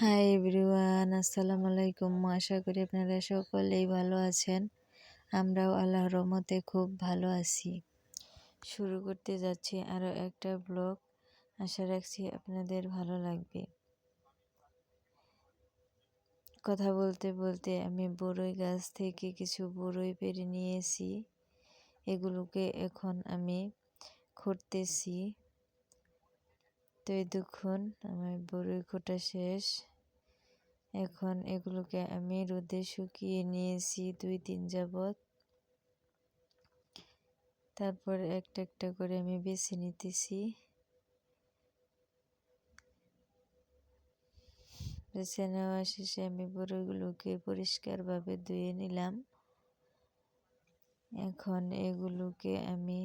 Hi everyone আসসালামু আলাইকুম। আশা করি আপনারা সকলেই ভালো আছেন। আমরাও আল্লাহর রহমতে খুব ভালো আছি। শুরু করতে যাচ্ছি আরও একটা ব্লগ আশা রাখছি আপনাদের ভালো লাগবে। কথা বলতে বলতে আমি বড়ই গাছ থেকে কিছু বড়ই পেরে নিয়েছি। এগুলোকে এখন আমি খুঁড়তেছি। তো এই দেখুন, আমার বড়ই খোটা শেষ। এখন এগুলোকে আমি রোদে শুকিয়ে নিয়েছি দুই দিন যাবৎ। তারপর একটা একটা করে আমি বেছে নিতেছি। বেছে নেওয়া শেষে আমি বড়গুলোকে পরিষ্কারভাবে ধুয়ে নিলাম। এখন এগুলোকে আমি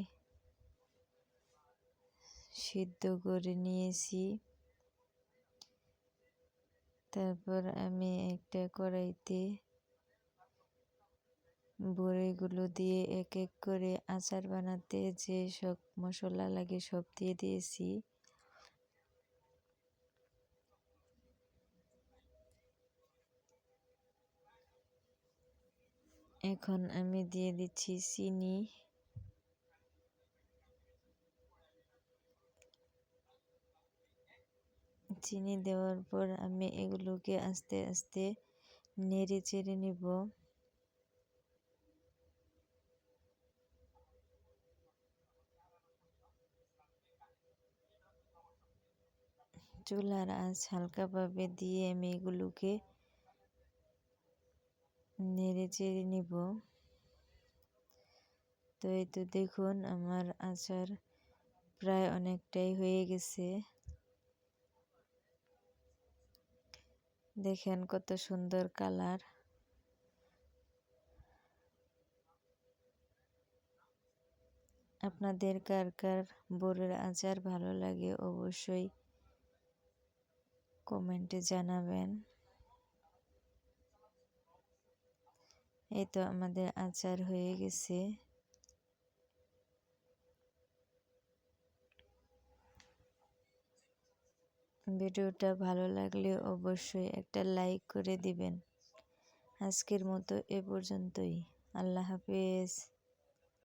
সিদ্ধ করে নিয়েছি। তারপর আমি একটা কড়াইতে বড়িগুলো দিয়ে এক এক করে আচার বানাতে যে সব মশলা লাগে সব দিয়ে দিয়েছি। এখন আমি দিয়ে দিচ্ছি চিনি। চিনি দেওয়ার পর আমি এগুলোকে আস্তে আস্তে নেড়ে চেড়ে নেব। চুলার আঁচ হালকাভাবে দিয়ে আমি এগুলোকে নেড়ে চেড়ে নিব। তো এই তো দেখুন আমার আচার প্রায় অনেকটাই হয়ে গেছে। দেখেন কত সুন্দর কালার। আপনাদের কার কার বোরের আচার ভালো লাগে অবশ্যই কমেন্টে জানাবেন। এই তো আমাদের আচার হয়ে গেছে। ভিডিওটা ভালো লাগলে অবশ্যই একটা লাইক করে দিবেন। আজকের মতো এ পর্যন্তই। আল্লাহ হাফেজ।